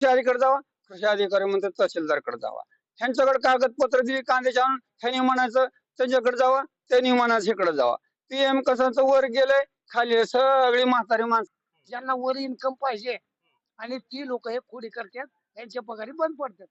कृषी अधिकारी जावा कृषी अधिकारी म्हणतात तहसीलदारकडे जावा. ह्यांच्याकडे कागदपत्र दिली कांद्याच्या आणून ह्यांनी म्हणायचं त्यांच्याकडे जावा त्यांनी म्हणायचं इकडे जावा. पीएम कसाचं वर गेलंय खाली सगळी म्हातारी माणसं. ज्यांना वर इन्कम पाहिजे आणि ती लोक हे खोडी करतात त्यांच्या पगारी बंद पडतात.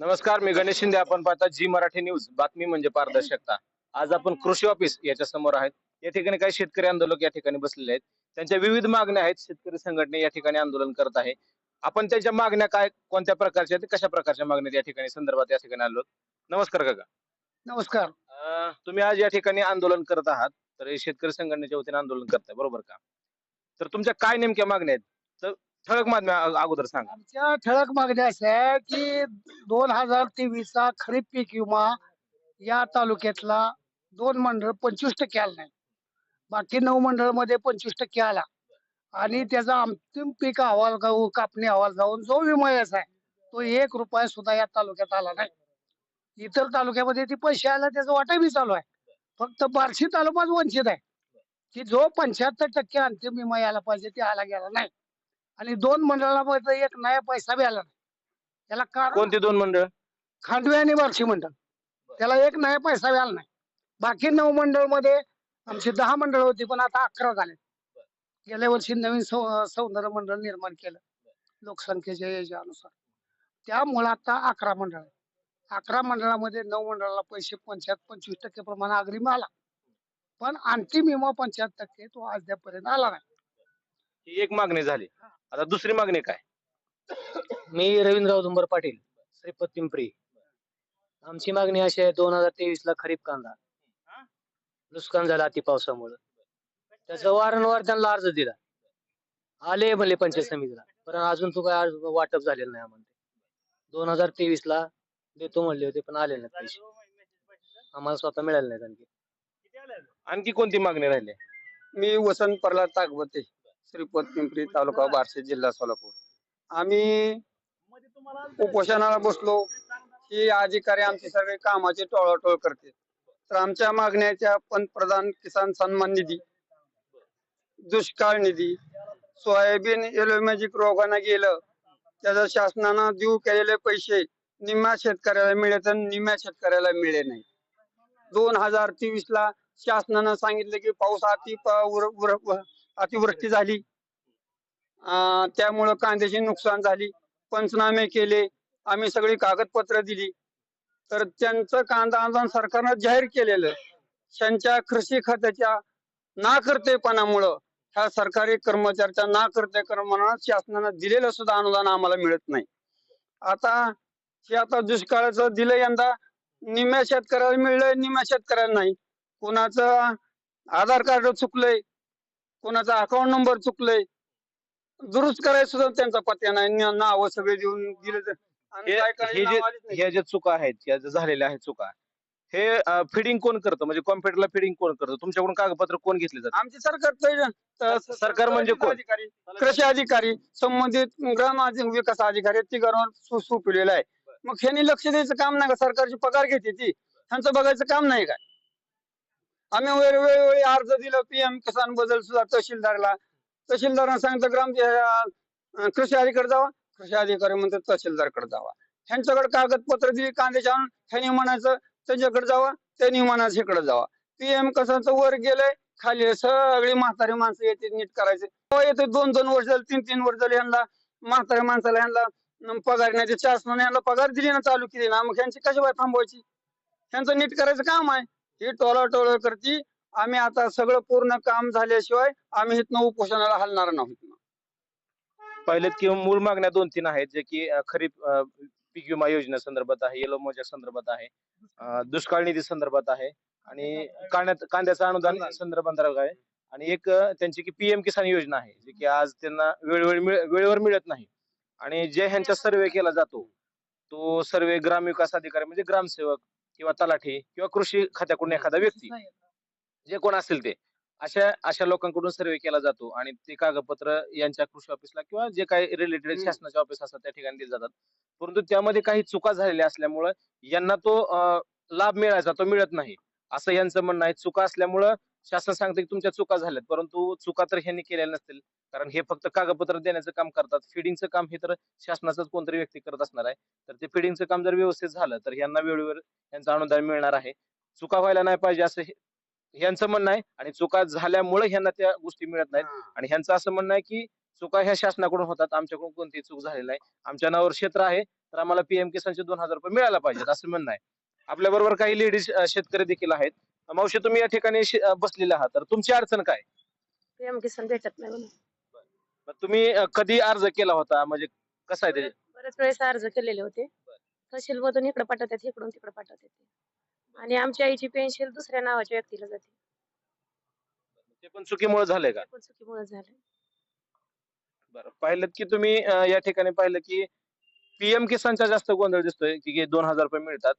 नमस्कार मी गणेश शिंदे. आपण पाहता जी मराठी न्यूज. बातमी म्हणजे पारदर्शकता. आज आपण कृषी ऑफिस याच्या समोर आहेत. या ठिकाणी काही शेतकरी आंदोलक या ठिकाणी बसलेले आहेत. त्यांच्या विविध मागण्या आहेत. शेतकरी संघटने या ठिकाणी आंदोलन करत आहे. आपण त्यांच्या मागण्या काय कोणत्या प्रकारच्या आहेत कशा प्रकारच्या मागण्या या ठिकाणी संदर्भात या ठिकाणी आलो. नमस्कार काका. नमस्कार. अं, तुम्ही आज या ठिकाणी आंदोलन करत आहात. तर हे शेतकरी संघटनेच्या वतीने आंदोलन करताय. बरोबर का? तर तुमच्या काय नेमक्या मागण्या आहेत? ठळक बातम्या अ- अगोदर सांगा. आमच्या ठळक मागण्या अशा आहे की दोन हजार तेवीसचा खरीप पीक विमा या तालुक्यातला दोन मंडळ पंचवीस टक्के आला नाही. बाकी नऊ मंडळमध्ये पंचवीस टक्के आला. आणि त्याचा अंतिम पीक अहवाल जाऊ कापणी अहवाल जाऊन जो विमा याचा आहे तो एक रुपया सुद्धा या तालुक्यात आला नाही. इतर तालुक्यामध्ये ती पैसे आला त्याचा वाटा बी चालू आहे. फक्त बार्शी तालुकाच वंचित आहे. की जो पंच्याहत्तर टक्के अंतिम विमा यायला पाहिजे ते आला गेला नाही. आणि दोन मंडळामध्ये एक नया पैसा बी आला नाही. त्याला कारण कोणती दोन मंडळ? खांडवे आणि बार्शी मंडळ. त्याला एक नया पैसा बी आला नाही. बाकी नऊ मंडळमध्ये आमची दहा मंडळ होती पण आता अकरा झाले. गेल्या वर्षी नवीन सौ- सौंदर्य मंडळ निर्माण केलं लोकसंख्येच्या याच्यानुसार. त्यामुळे आता अकरा मंडळ आहे अकरा मंडळामध्ये नऊ मंडळाला पैसे पंचाहत्तर पंचवीस टक्के प्रमाणे अग्रिम आला पण अंतिम विमा पंच्याहत्तर टक्के तो अद्यापर्यंत आला नाही. ही एक मागणी झाली. आता दुसरी मागणी काय? मी रवींद्र औदुंबर पाटील श्रीपत पिंपरी. आमची मागणी अशी आहे दोन हजार तेवीस ला खरीप कांदा. नुकसान झालं अति पावसामुळे. त्याचा वारंवार त्यांना अर्ज दिला. आले म्हणले पंचायत समितीला. पण अजून तो काय अर्ज वाटप झालेलं नाही आम्हाला. दोन हजार तेवीस ला देतो म्हणले होते पण आले नाहीत पैसे. आम्हाला स्वतः मिळाले नाहीत आणखी. आणखी कोणती मागणी राहिली? मी वसंत प्रल्हाद ताकवते श्रीपत पिंपरी तालुका बार्शी जिल्हा सोलापूर. आम्ही उपोषणाला बसलो. ही अधिकारी आमचे सगळे कामाचे टोळाटोळ करते. तर आमच्या मागण्याच्या पंतप्रधान किसान सन्मान निधी दुष्काळ निधी सोयाबीन एलोमॅजिक रोगानं गेलं. त्याचा शासनानं देऊ केलेले पैसे निम्म्या शेतकऱ्याला मिळेत आणि निम्म्या शेतकऱ्याला मिळे नाही. दोन हजार तेवीस ला शासनानं सांगितलं की पाऊस अति अतिवृष्टी झाली. अं, त्यामुळं कांद्याची नुकसान झाली. पंचनामे केले. आम्ही सगळी कागदपत्र दिली. तर त्यांचं कांदा आंदोलन सरकारनं जाहीर केलेलं. त्यांच्या कृषी खात्याच्या नाकर्तेपणामुळं ह्या सरकारी कर्मचाऱ्याच्या नाकर्तेपणानं शासनानं दिलेलं सुद्धा अनुदान आम्हाला मिळत नाही. आता हे आता दुष्काळाचं दिलं यंदा. निम्म्या शेतकऱ्याला मिळलंय निम्म्या शेतकऱ्याला नाही. कोणाचं आधार कार्ड चुकलंय कोणाचा अकाउंट नंबर चुकलंय दुरुस्त करायचं सुद्धा त्यांचा पत्या नाही नावं सगळे देऊन दिले हे हे जे चुका आहेत या ज्या झालेल्या आहेत चुका हे फिडिंग कोण करतं? म्हणजे कॉम्प्युटरला फिडिंग कोण करतं? तुमच्याकडून कागदपत्र कोण घेतले जातात? आमचे सरकार सरकार म्हणजे कोण? अधिकारी कृषी अधिकारी संबंधित ग्राम विकास अधिकारी तिघांवर सुपिलेला आहे. मग ह्यांनी लक्ष द्यायचं काम नाही का? सरकारची पगार घेते ती. ह्यांचं बघायचं काम नाही काय आम्ही वेळोवेळी अर्ज दिला पीएम किसान बदल सुद्धा तहसीलदारला. तहसीलदारांना सांगितलं ग्राम कृषी अधिकारी जावा. कृषी अधिकारी म्हणतात तहसीलदारकडे जावा. ह्यांच्याकडे कागदपत्र दिली कांद्याच्या आणून ह्यांनी म्हणायचं त्यांच्याकडे जावा त्यांनी म्हणायचं इकडे जावा. पीएम कसाचं वर गेलंय खाली सगळी म्हातारी माणसं येते नीट करायचे. येते दोन दोन वर्ष झाले तीन तीन वर्ष झाले यांना म्हाताऱ्या माणसाला यांना पगार नाही ते शासनाने यांना पगार दिली ना चालू केली ना मग यांची कशी बाय थांबवायची? त्यांचं नीट करायचं काम आहे. ही टोळाटोळ करती. आम्ही आता सगळं पूर्ण काम झाल्याशिवाय आम्ही इथनं उपोषणाला हलणार नाही. पहिलेत किंवा मूळ मागण्या दोन तीन आहेत जे की खरीप पीक विमा योजना संदर्भात आहे येलो मोजा संदर्भात आहे दुष्काळ निधी संदर्भात आहे आणि कांद्यात कांद्याचं अनुदान संदर्भात आहे. आणि एक त्यांची की पीएम किसान योजना आहे जे की आज त्यांना वेळोवेळी वेळेवर मिळत नाही. आणि जे ह्यांचा सर्वे केला जातो तो सर्वे ग्रामविकास अधिकारी म्हणजे ग्रामसेवक किंवा तलाठी किंवा कृषी खात्याकडून एखादा व्यक्ती. जे कोण असेल ते. अशा अशा लोकांकडून सर्वे केला जातो आणि ते कागदपत्र यांच्या कृषी ऑफिसला किंवा जे काही रिलेटेड. शासनाचे ऑफिस असतात त्या ठिकाणी दिले जातात. परंतु त्यामध्ये काही चुका झालेल्या असल्यामुळं यांना तो लाभ मिळायचा तो मिळत नाही. असं यांचं म्हणणं आहे. चुका असल्यामुळं शासन सांगतं की तुमच्या चुका झाल्यात परंतु चुका तर ह्यांनी केलेल्या नसतील. कारण हे फक्त कागदपत्र देण्याचं काम करतात. फिडिंगचं काम हे तर शासनाचंच कोणतरी व्यक्ती करत असणार आहे. तर ते फिडिंगचं काम जर व्यवस्थित झालं तर यांना वेळेवर यांचं अनुदान मिळणार आहे. चुका व्हायला नाही पाहिजे असं ह्यांचं म्हणणं आहे. आणि चुका झाल्यामुळे ह्यांना त्या गोष्टी मिळत नाहीत. आणि ह्यांचं असं म्हणणं आहे की चुका ह्या शासनाकडून होतात. आमच्याकडून कोणतीही चूक झालेली नाही. आमच्या नावावर क्षेत्र आहे तर आम्हाला पीएम किसानचे दोन हजार रुपये मिळायला पाहिजेत असं म्हणणं आहे. आपल्या बरोबर काही लेडीज शेतकरी देखील आहेत. मावशी तुम्ही या ठिकाणी बसलेले आहात. तर तुमची अडचण काय? पीएम किसान भेटत नाही म्हणून. मग तुम्ही अं, कधी अर्ज केला होता? म्हणजे कसं आहे ते? बरेच वेळेस अर्ज केलेले होते. तहसील मधून इकडे पाठवतात इकडून तिकडे पाठवतात. आणि आमच्या आईची पेन्शन दुसऱ्या नावाच्या व्यक्तीला जाते. ते पण चुकीमुळे झालंय का? ते पण चुकीमुळे झालं बरं पाहिलं की तुम्ही अं, या ठिकाणी पाहिलं की पीएम किसानचा जास्त गोंधळ दिसतोय की दोन हजार रुपये मिळतात.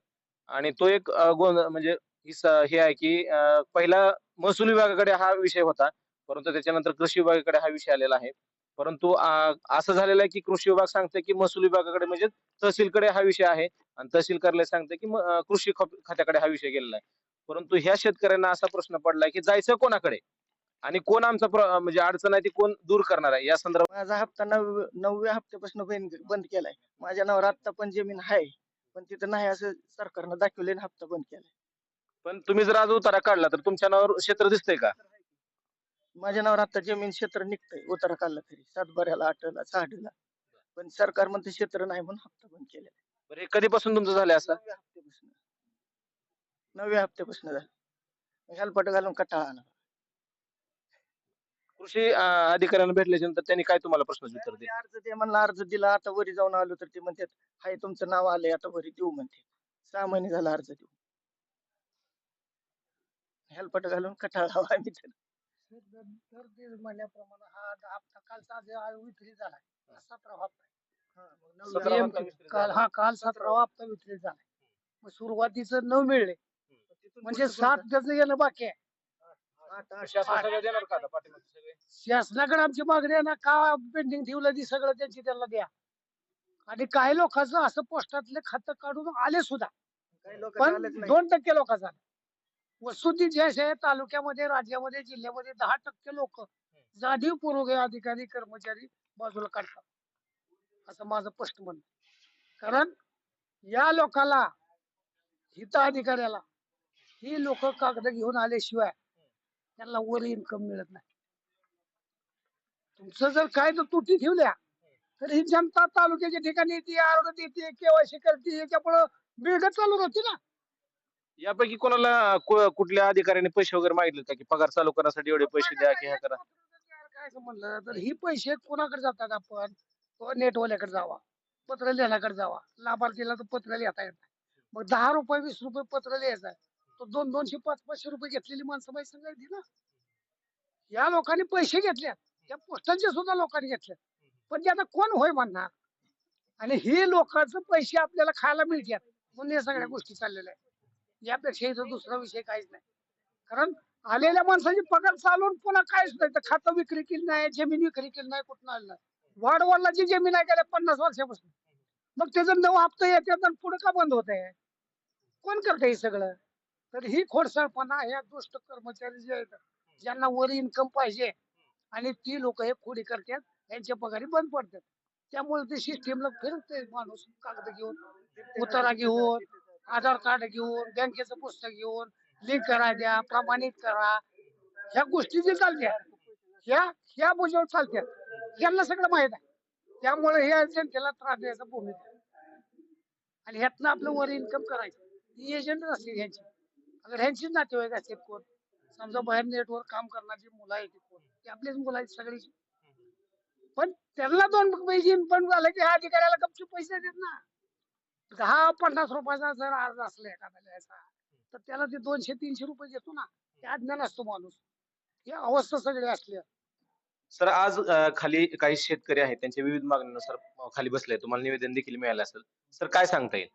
आणि तो एक गोंधळ म्हणजे हे आहे की पहिला महसूल विभागाकडे हा विषय होता परंतु त्याच्यानंतर कृषी विभागाकडे हा विषय आलेला आहे. परंतु असं झालेलं आहे की कृषी विभाग सांगते की महसूल विभागाकडे म्हणजे तहसीलकडे हा विषय आहे आणि तहसील कार्यालय सांगते की कृषी खप- खात्याकडे हा विषय गेलेला आहे. परंतु ह्या शेतकऱ्यांना असा प्रश्न पडलाय की जायचं कोणाकडे? आणि कोण आमचा प्र- म्हणजे अडचण आहे ती कोण दूर करणार आहे? या संदर्भात माझा हप्ता नव नवव्या हप्त्यापासून बंद बंद केलाय. माझ्या नावावर आता पण जमीन आहे. पण तिथं नाही असं सरकारनं दाखवले हप्ता बंद केलाय. पण तुम्ही जर आज उतारा काढला तर तुमच्या नावावर क्षेत्र दिसतंय का? माझ्या नावावर आता जमीन क्षेत्र निघतंय. उतारा काढला तरी. सातबाऱ्याला आठला सहाडीला. पण सरकार म्हणते क्षेत्र नाही म्हणून हप्ता बंद केलेला आहे. बरं हे कधीपासून तुमचं झालंय असं? नवव्या हप्त्यापासून. नवव्या हप्त्यापासून झालं. हेलपाट घालून कटाळा आला कृषी अं, अधिकाऱ्यांना भेटल्याच्या नंतर त्यांनी काय तुम्हाला प्रश्नाचे उत्तर दिले? अर्ज दे म्हणला अर्ज दिला आता वरी जाऊन आलो तर ते म्हणतात हाय तुमचं नाव आलंय आता वरी देऊ म्हणते. सहा महिने झाला अर्ज देऊ हेलपाट घालून कटाळा आला आम्ही तर. दर दीड महिन्याप्रमाणे हा हप्ता कालचा आज आज विक्री झालाय. हा, मग काल. हा काल सतरावा हप्ता विक्री झालाय मग सुरुवातीचं नऊ मिळले. म्हणजे सात? त्याचं येणं बाकी आहे. देणार का आता सगळे? शासनाकडे आमची मागणी आहे ना का पेंडिंग ठेवलं ती सगळं त्यांची त्यांना द्या आणि काही लोकांचं असं पोस्टातले खातं काढून आले सुद्धा काही पण. दोन टक्के लोकांचा वस्तुती जे आहे तालुक्यामध्ये राज्यामध्ये जिल्ह्यामध्ये दहा टक्के लोक जाणीवपूर्वक हे अधिकारी कर्मचारी बाजूला काढतात असं माझं स्पष्ट म्हणणं आहे. कारण या लोकाला हित अधिकाऱ्याला ही लोक कागद घेऊन आल्याशिवाय त्यांना वर इन्कम मिळत नाही. तुमचं जर काय जर त्रुटी ठेवल्या तर ही जनता तालुक्याच्या ठिकाणी ती आरोग्य देते केवायसी करते याच्यामुळं बिळगत चालू होती ना. यापैकी कोणाला कु- कुठल्या अधिकाऱ्याने पैसे वगैरे मागितले का की पगार चालू करण्यासाठी एवढे पैसे द्या की ह्या करा? काय म्हणलं तर ही पैसे कोणाकडे जातात आपण? तो नेटवाल्याकडे जावा पत्र लिहिण्याकडे जावा. लाभार्थीला तर पत्र लिहिता येत नाही. मग दहा रुपये वीस रुपये पत्र लिहायचं आहे. तो दोन दोनशे पाच पाचशे रुपये घेतलेली माणसं बाई सांगायची ना. या लोकांनी पैसे घेतले त्या पोस्टांचे सुद्धा लोकांनी घेतले पण ते आता कोण होय म्हणणार? आणि हे लोकांचं पैसे आपल्याला खायला मिळतात. म्हणून या सगळ्या गोष्टी चाललेल्या आहेत. यापेक्षा इथं दुसरा विषय काहीच नाही. कारण आलेल्या माणसाची पगार चालवून पुन्हा काहीच नाही. तर खातं विक्री केली नाही जमीन विक्री केली नाही कुठं आलं नाही. वाडवडलाची जमीन आहे गेल्या पन्नास वर्षापासून? मग त्याचं नऊ हप्ता येतात आणि पुढे का बंद होत आहे? कोण करत हे सगळं? तर ही खोडसाळपणा ह्या दुष्ट कर्मचारी जे आहेत ज्यांना वर इन्कम पाहिजे आणि ती लोक हे खोडी करतात यांच्या पगारी बंद पडतात. त्यामुळे ते सिस्टीमला फिरते माणूस कागद घेऊन उतारा घेऊन आधार कार्ड घेऊन बँकेचं पुस्तक घेऊन लिंक करा द्या प्रमाणित करा. ह्या गोष्टी जे चालत्या ह्या ह्या बुजावर चालत्यात यांना सगळं माहीत आहे. त्यामुळे हे जनतेला त्रास द्यायचा भूमिका. आणि ह्यातनं आपलं वर इन्कम करायचं. ही एजंट असते ह्यांची. अगर ह्यांचीच नातेवाईक असतात कोण समजा बाहेर नेटवर काम करणारी मुलं आहेत कोण ते आपलीच मुलं आहेत सगळी पण त्यांना दोन पैसे पण झालं की ह्या अधिकाऱ्याला गपचूप पैसे देत ना. दहा पन्नास रुपयाचा जर अर्ज असला एखाद्या लिहायचा तर त्याला ते दोनशे तीनशे रुपये देतो ना. ते अज्ञान असतो माणूस. ही अवस्था सगळी असल्या सर आज खाली काही शेतकरी आहेत त्यांच्या विविध मागणीनुसार खाली बसले तुम्हाला निवेदन देखील मिळालं असेल. सर काय सांगता येईल?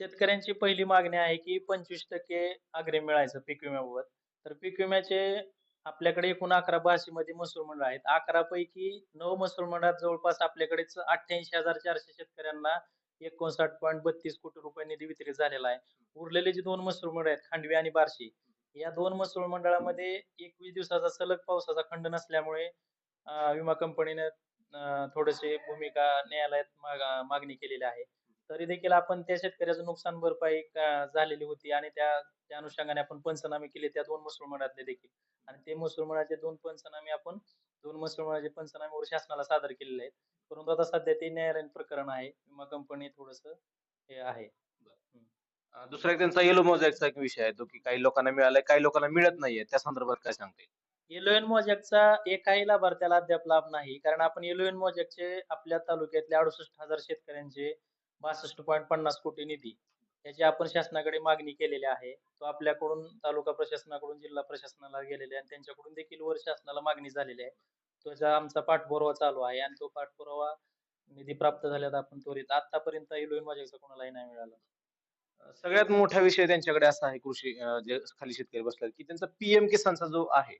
शेतकऱ्यांची पहिली मागणी आहे की पंचवीस टक्के आग्रे मिळायचं पीक विम्याबाबत. तर पीक विम्याचे आपल्याकडे एकूण अकरा मध्ये महसूल मंडळ आहेत. अकरा पैकी नऊ महसूल मंडळात जवळपास आपल्याकडे अठ्ठ्याऐंशी हजार चारशे शेतकऱ्यांना एकोणसाठ पॉईंट बत्तीस कोटी रुपये निधी वितरित झालेला आहे. उरलेले जे दोन महसूल मंडळ आहेत खांडवी आणि बार्शी या दोन महसूल मंडळामध्ये एकवीस दिवसाचा सलग पावसाचा खंड नसल्यामुळे विमा कंपनीने थोडेसे भूमिका न्यायालयात मागणी केलेली आहे. तरी देखील आपण त्या शेतकऱ्याचं नुकसान भरपाई झालेली होती आणि त्या त्या अनुषंगाने आपण पंचनामे केले त्या दोन महसूल मंडळातले देखील. आणि ते महसूल मंडळाचे दोन पंचनामे आपण दोन महसूल मंडळाचे पंचनामेवर शासनाला सादर केलेले आहेत. परंतु आता सध्या ते न्यायालयीन प्रकरण आहे. विमा कंपनी थोडस हे आहे. दुसरा एक त्यांचा येलो मोझॅकचा एक विषय आहे तो की काही लोकांना मिळालाय काही लोकांना मिळत नाहीये. त्या संदर्भात काय सांगते येलोएन मोजॅकचा एकाही लाभार्थ्याला अद्याप लाभ नाही. कारण आपण येलोएन मोजॅकचे आपल्या तालुक्यातल्या अडुसष्ट हजार शेतकऱ्यांचे बासष्ट पॉईंट पन्नास कोटी निधी याची आपण शासनाकडे मागणी केलेली आहे. तो आपल्याकडून तालुका प्रशासनाकडून जिल्हा प्रशासनाला गेलेले आहे आणि त्यांच्याकडून देखील वर शासनाला मागणी झालेली आहे. त्याचा आमचा पाठपुरावा चालू आहे आणि तो पाठपुरावा निधी प्राप्त झाल्यात आपण त्वरित. आतापर्यंत इलोईन मोजॅकचा कोणालाही नाही मिळाला. सगळ्यात मोठा विषय त्यांच्याकडे असा आहे कृषी जे खाली शेतकरी बसला की त्यांचा पीएम किसानचा जो आहे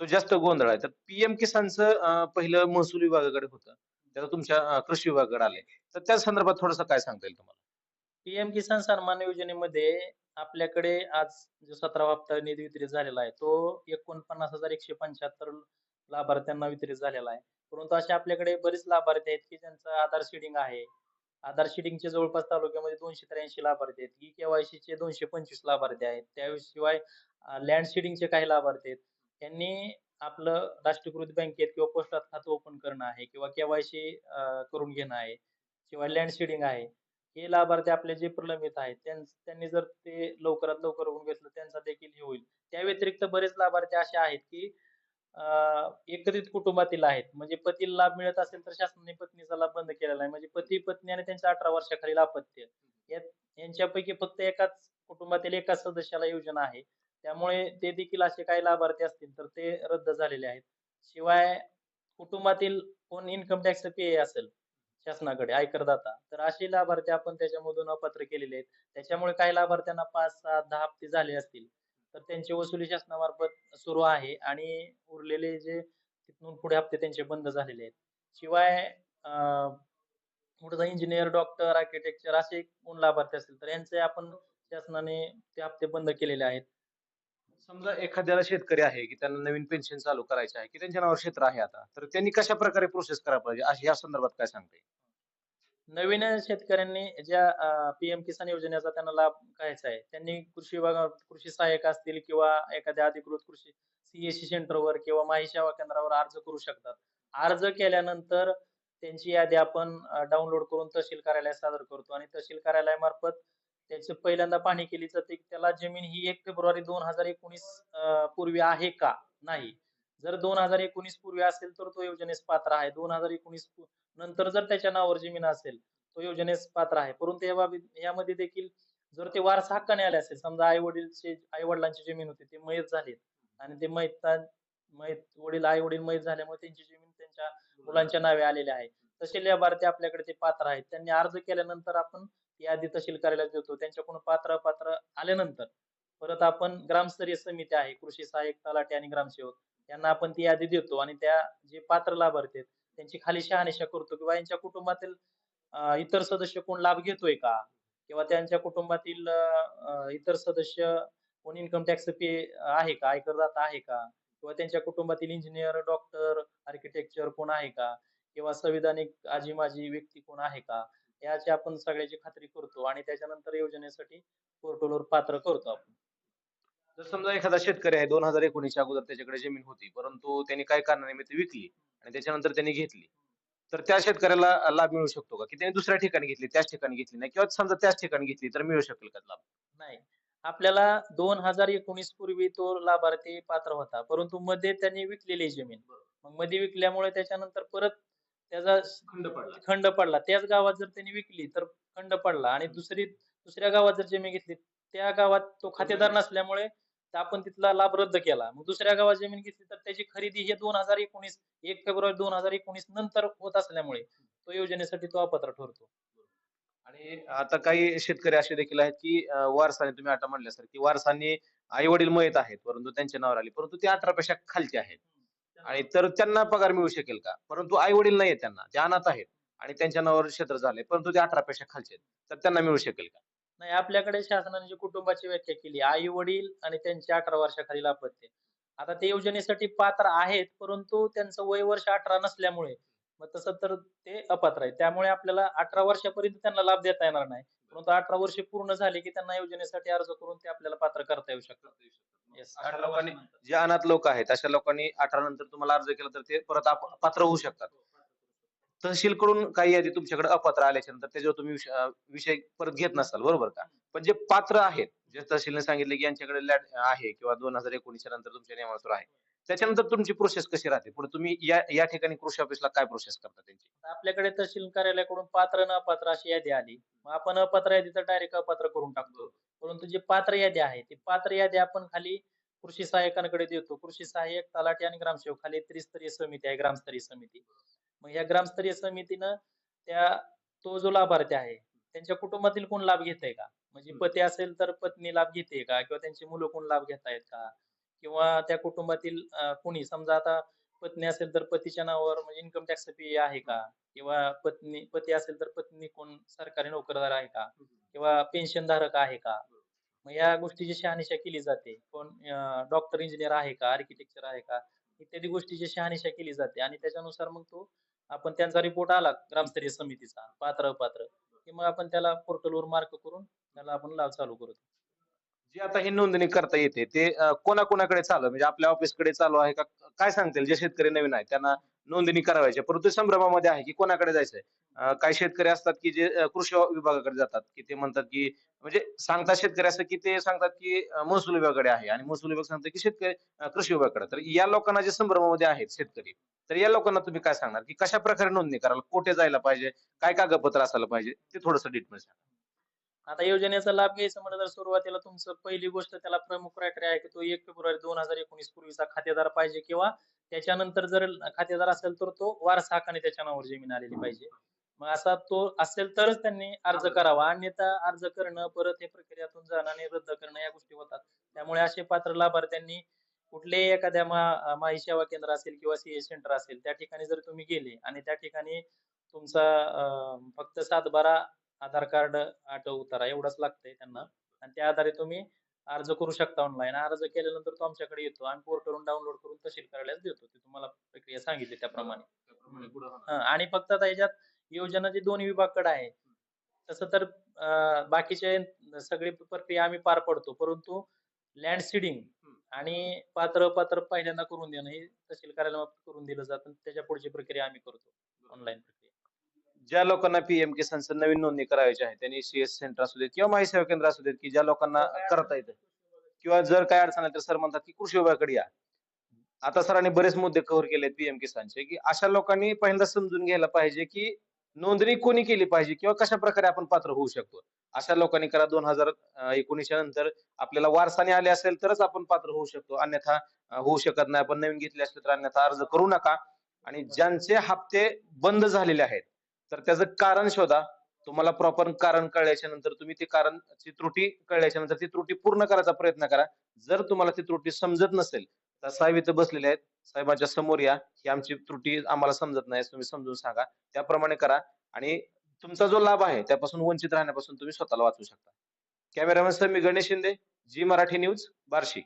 तो जास्त गोंधळ आहे. तर पीएम किसानचं पहिलं महसूल विभागाकडे होतं. त्याचा तुमच्या कृषी विभागाकडे आले. तर त्या संदर्भात थोडंसं काय सांगता येईल तुम्हाला? पीएम किसान सन्मान योजनेमध्ये आपल्याकडे आज जो सतरा हप्ता निधी वितरित झालेला आहे तो एकोणपन्नास हजार एकशे पंच्याहत्तर लाभार्थ्यांना वितरित झालेला आहे. परंतु असे आपल्याकडे बरेच लाभार्थी आहेत की ज्यांचं आधार शिडिंग आहे. आधार सीडिंगचे जवळपास तालुक्यामध्ये दोनशे त्र्याऐंशी लाभार्थी आहेत. ई केवायसी चे दोनशे पंचवीस लाभार्थी आहेत. त्याशिवाय लँड सीडिंगचे काही लाभार्थी आहेत. त्यांनी आपलं राष्ट्रीयकृत बँकेत किंवा पोस्टात खातं ओपन करणं आहे किंवा केवायसी करून घेणं आहे किंवा लँड आहे हे लाभार्थी आपले जे प्रलंबित आहेत त्यांनी जर ते लवकरात लवकर होऊन घेतलं त्यांचा देखील हे होईल. त्या व्यतिरिक्त बरेच लाभार्थी असे आहेत की एकत्रित कुटुंबातील आहेत. म्हणजे पतीला लाभ मिळत असेल तर शासनाने पत्नीचा लाभ बंद केलेला आहे. म्हणजे पती पत्नी आणि त्यांच्या अठरा वर्षाखालील अपत्य. यांच्यापैकी फक्त एकाच कुटुंबातील एकाच सदस्याला योजना आहे. त्यामुळे ते देखील असे काही लाभार्थी असतील तर ते रद्द झालेले आहेत. शिवाय कुटुंबातील कोण इन्कम टॅक्स पे असेल शासनाकडे आयकरदाता तर असे लाभार्थी आपण त्याच्यामधून अपात्र केलेले आहेत. त्याच्यामुळे काही लाभार्थ्यांना पाच सात दहा हप्ते झाले असतील तर त्यांची वसुली शासनामार्फत सुरू आहे आणि उरलेले जे तिथून पुढे हप्ते त्यांचे बंद झालेले आहेत. शिवाय कुठं इंजिनियर डॉक्टर आर्किटेक्चर असे कोण लाभार्थी असतील तर यांचे आपण शासनाने ते हप्ते बंद केलेले आहेत. समजा एखाद्याला शेतकरी आहे की त्यांना नवीन पेन्शन चालू करायचं आहे की त्यांच्या नावावर क्षेत्र आहे आता तर त्यांनी कशा प्रकारे प्रोसेस करायला पाहिजे? या संदर्भात काय सांगते नवीन शेतकऱ्यांनी ज्या पीएम किसान योजनेचा त्यांना लाभ घ्यायचा आहे त्यांनी कृषी विभागावर कृषी सहाय्यक असतील किंवा एखाद्या अधिकृत कृषी सीएससी सेंटरवर किंवा माही सेवा केंद्रावर अर्ज करू शकतात. अर्ज केल्यानंतर त्यांची यादी आपण डाउनलोड करून तहसील कार्यालयात सादर करतो आणि तहसील कार्यालयामार्फत त्याचं पहिल्यांदा पाहणी केली जाते त्याला जमीन ही एक फेब्रुवारी दोन हजार एकोणीस पूर्वी आहे का? नाही. जर दोन हजार एकोणीस पूर्वी असेल तर तो योजनेस पात्र आहे. दोन हजार एकोणीस नंतर जर त्याच्या नावावर जमीन असेल तो योजनेस पात्र आहे. परंतु या बाबी यामध्ये देखील जर ते वारसा हक्काने आले असेल समजा आई वडीलचे आई वडिलांची जमीन होती ते मयत झालेत. आणि ते मयत मयत वडील आई वडील मयत झाल्यामुळे त्यांची जमीन त्यांच्या मुलांच्या नावे आलेली आहे. तसे लाभार्थी आपल्याकडे ते पात्र आहेत. त्यांनी अर्ज केल्यानंतर आपण यादी तहसील कार्यालयात देतो. त्यांच्याकडून पात्र पात्र आल्यानंतर परत आपण ग्रामस्तरीय समिती आहे कृषी सहाय्यक तलाठी आणि ग्रामसेवक. यांना आपण ती यादी देतो आणि त्या जे पात्र लाभार्थी आहेत त्यांची खाली शहानिशा करतो किंवा यांच्या कुटुंबातील इतर सदस्य कोण लाभ घेतोय का? किंवा त्यांच्या कुटुंबातील इतर सदस्य कोण इन्कम टॅक्स पे आहे का? आयकरदाता आहे का? किंवा त्यांच्या कुटुंबातील इंजिनियर डॉक्टर आर्किटेक्चर कोण आहे का? किंवा संविधानिक आजी माजी व्यक्ती कोण आहे का? याची आपण सगळ्याची खात्री करतो आणि त्याच्यानंतर योजनेसाठी पोर्टलवर पात्र करतो आपण. जर समजा एखादा शेतकरी आहे दोन हजार एकोणीसच्या अगोदर त्याच्याकडे जमीन होती परंतु त्यांनी काय कारणानिमित्त विकली आणि त्याच्यानंतर त्यांनी घेतली तर त्या शेतकऱ्याला लाभ मिळू शकतो का? की त्यांनी दुसऱ्या ठिकाणी घेतली त्याच ठिकाणी घेतली नाही? किंवा समजा त्याच ठिकाणी घेतली तर मिळू शकेल का लाभ? नाही. आपल्याला दोन हजार एकोणीस पूर्वी तो लाभार्थी पात्र होता परंतु मध्ये त्यांनी विकलेली जमीन. मग मध्ये विकल्यामुळे त्याच्यानंतर परत त्याचा खंड पडला. खंड पडला. त्याच गावात जर त्यांनी विकली तर खंड पडला. आणि दुसरी दुसऱ्या गावात जर जमीन घेतली त्या गावात तो खातेदार नसल्यामुळे आपण तिथला लाभ रद्द केला. मग दुसऱ्या गावात जमीन घेतली तर त्याची खरेदी हे दोन हजार एकोणीस एक फेब्रुवारी दोन हजार एकोणीस नंतर होत असल्यामुळे तो योजनेसाठी तो अपात्र ठरतो. आणि आता काही शेतकरी असे देखील आहेत की वारसाने तुम्ही आता म्हणल्यासारखी वारसाने आई वडील मयत आहेत परंतु त्यांच्या नावावर आली. परंतु ते अठरा पेक्षा खालचे आहेत. आणि तर त्यांना पगार मिळू शकेल का? परंतु आई वडील नाही आहेत त्यांना जे अनाथ आहेत आणि त्यांच्या नावावर क्षेत्र झाले परंतु ते अठरा पेक्षा खालचे आहेत. तर त्यांना मिळू शकेल का? नाही आपल्याकडे शासनाने जी कुटुंबाची व्याख्या केली आई वडील आणि त्यांची अठरा वर्षाखालील अपत्य आता ते योजनेसाठी पात्र आहेत परंतु त्यांचं वय वर्ष अठरा नसल्यामुळे मग तसं तर ते अपात्र आहेत त्यामुळे आपल्याला अठरा वर्षापर्यंत त्यांना लाभ देता येणार नाही. परंतु अठरा वर्षे पूर्ण झाले की त्यांना योजनेसाठी अर्ज करून ते आपल्याला पात्र करता येऊ शकतात. Yes, अशा 18 लोकांनी वर्षानंतर. जे अनाथ लोक आहेत अशा लोकांनी अठरा नंतर तुम्हाला अर्ज केला तर ते परत पात्र होऊ शकतात. तहसील कडून काही यादी तुमच्याकडे अपात्र आल्याच्यानंतर त्याच्यावर तुम्ही विषय परत घेत नसाल बरोबर का? पण जे पात्र आहेत जे तहसीलने सांगितले की यांच्याकडे लॅट आहे किंवा दोन हजार एकोणीसच्या नंतर तुमच्या नियमानुसार आहे त्याच्यानंतर तुमची प्रोसेस कशी राहते? पुढे तुम्ही या या ठिकाणी कृषी ऑफिसला काय प्रोसेस करता त्यांची? आपल्याकडे तहसील कार्यालयाकडून पात्र न पात्र अशी यादी आली. मग आपण अपात्र यादी तर डायरेक्ट अपात्र करून टाकतो. परंतु जी पात्र यादी आहे ती पात्र यादी आपण खाली कृषी सहाय्यकांकडे देतो. कृषी सहाय्यक तलाठी आणि ग्रामसेवक खाली त्रिस्तरीय समिती आहे ग्रामस्तरीय समिती. मग या ग्रामस्तरीय समितीनं त्या तो जो लाभार्थी आहे त्यांच्या कुटुंबातील कोण लाभ घेत आहे का? म्हणजे पती असेल तर पत्नी लाभ घेते का? किंवा त्यांची मुलं कोण लाभ घेत आहेत का? किंवा त्या कुटुंबातील कुणी कोणी समजा आता पत्नी असेल तर पतीच्या नावावर म्हणजे इन्कम टॅक्स फी आहे का? किंवा पत्नी पती असेल तर पत्नी कोण सरकारी नोकरदार आहे का? किंवा पेन्शन धारक आहे का? मग या गोष्टीची शहानिशा केली जाते. कोण डॉक्टर इंजिनियर आहे का? आर्किटेक्चर आहे का? इत्यादी गोष्टीची शहानिशा केली जाते. आणि त्याच्यानुसार मग तो आपण त्यांचा रिपोर्ट आला ग्रामस्तरीय समितीचा पात्र अपात्र की मग आपण त्याला पोर्टलवर मार्क करून त्याला आपण लाभ चालू करतो. जी आता ही नोंदणी करता येते ते अं, कोणाकोणाकडे चालू म्हणजे आपल्या ऑफिसकडे चालू आहे का? काय सांगतील जे शेतकरी नवीन आहेत? त्यांना नोंदणी करावायची परंतु संभ्रमामध्ये आहे की कोणाकडे जायचंय? अं, काही शेतकरी असतात की जे अं, कृषी विभागाकडे जातात की ते म्हणतात की म्हणजे सांगतात शेतकरी असं की ते सांगतात की अं, महसूल विभागाकडे आहे. आणि महसूल विभाग सांगतात की शेतकरी अं, कृषी विभागाकडे. तर या लोकांना जे संभ्रमामध्ये आहेत शेतकरी तर या लोकांना तुम्ही काय सांगणार? की कशा प्रकारे नोंदणी करायला कुठे जायला पाहिजे? काय कागदपत्र असायला पाहिजे? ते थोडंसं डिटेल सांगा. आता योजनेचा लाभ घ्यायचा म्हणलं तर सुरुवातीला तुमचं पहिली गोष्ट त्याला प्रमुख क्रायटेरिया आहे की तो एक फेब्रुवारी दोन हजार एकोणीस पूर्वीचा खातेदार पाहिजे किंवा त्याच्यानंतर जर खातेदार असेल तर तो वारसा हक्काने त्याच्या नावावर जमीन आलेली पाहिजे. मग असा तो असेल तरच त्यांनी अर्ज करावा. अन्यथा अर्ज करणं परत हे प्रक्रियातून जाणं आणि रद्द करणं या गोष्टी होतात. त्यामुळे असे पात्र लाभार्थ्यांनी कुठल्याही एखाद्या मा माई सेवा केंद्र असेल किंवा सीए सेंटर असेल त्या ठिकाणी जर तुम्ही गेले आणि त्या ठिकाणी तुमचा फक्त सातबारा आधार कार्ड आटो उतारा एवढंच लागतंय त्यांना. आणि त्या आधारे तुम्ही अर्ज करू शकता ऑनलाईन अर्ज केल्यानंतर तो आमच्याकडे येतो. आम्ही पोर्टलवरून डाउनलोड करून तहसील कार्यालयात देतो. ते तुम्हाला प्रक्रिया सांगितली त्याप्रमाणे. आणि फक्त आता याच्यात योजना जी दोन विभागाकडे आहे. तसं तर बाकीचे सगळी प्रक्रिया आम्ही पार पडतो. परंतु लँड सीडिंग आणि पात्र पात्र पहिल्यांदा करून देणं हे तहसील कार्यालयात करून दिलं जातं. त्याच्या पुढची प्रक्रिया आम्ही करतो ऑनलाईन प्रक्रिया ज्या लोकांना पीएम किसानचं नवीन नोंदणी करायची आहे त्यांनी सीएस सेंटर असू देत किंवा माहिती सेवा केंद्र असू देत की ज्या लोकांना करता येतं. किंवा जर काय अडचण आली तर सर म्हणतात की कृषी विभागाकडे या. आता सरांनी बरेच मुद्दे कव्हर केले पीएम किसानचे की अशा लोकांनी पहिल्यांदा समजून घ्यायला पाहिजे की नोंदणी कोणी केली पाहिजे किंवा कशा प्रकारे आपण पात्र होऊ शकतो. अशा लोकांनी करा दोन हजार एकोणीसच्या नंतर आपल्याला वारसाने आले असेल तरच आपण पात्र होऊ शकतो. अन्यथा होऊ शकत नाही. आपण नवीन घेतले असले तर अन्यथा अर्ज करू नका. आणि ज्यांचे हप्ते बंद झालेले आहेत तर त्याचं कारण शोधा. तुम्हाला प्रॉपर कारण कळल्याच्या नंतर तुम्ही ती त्रुटी कळल्याच्या नंतर ती त्रुटी पूर्ण करायचा प्रयत्न करा. जर तुम्हाला ती त्रुटी समजत नसेल तर साहेब इथं बसलेले आहेत. साहेबांच्या समोर या. ही आमची त्रुटी आम्हाला समजत नाही तुम्ही समजून सांगा. त्याप्रमाणे करा. आणि तुमचा जो लाभ आहे त्यापासून वंचित राहण्यापासून तुम्ही स्वतःला वाचवू शकता. कॅमेरामॅन सर मी गणेश शिंदे जी मराठी न्यूज बार्शी.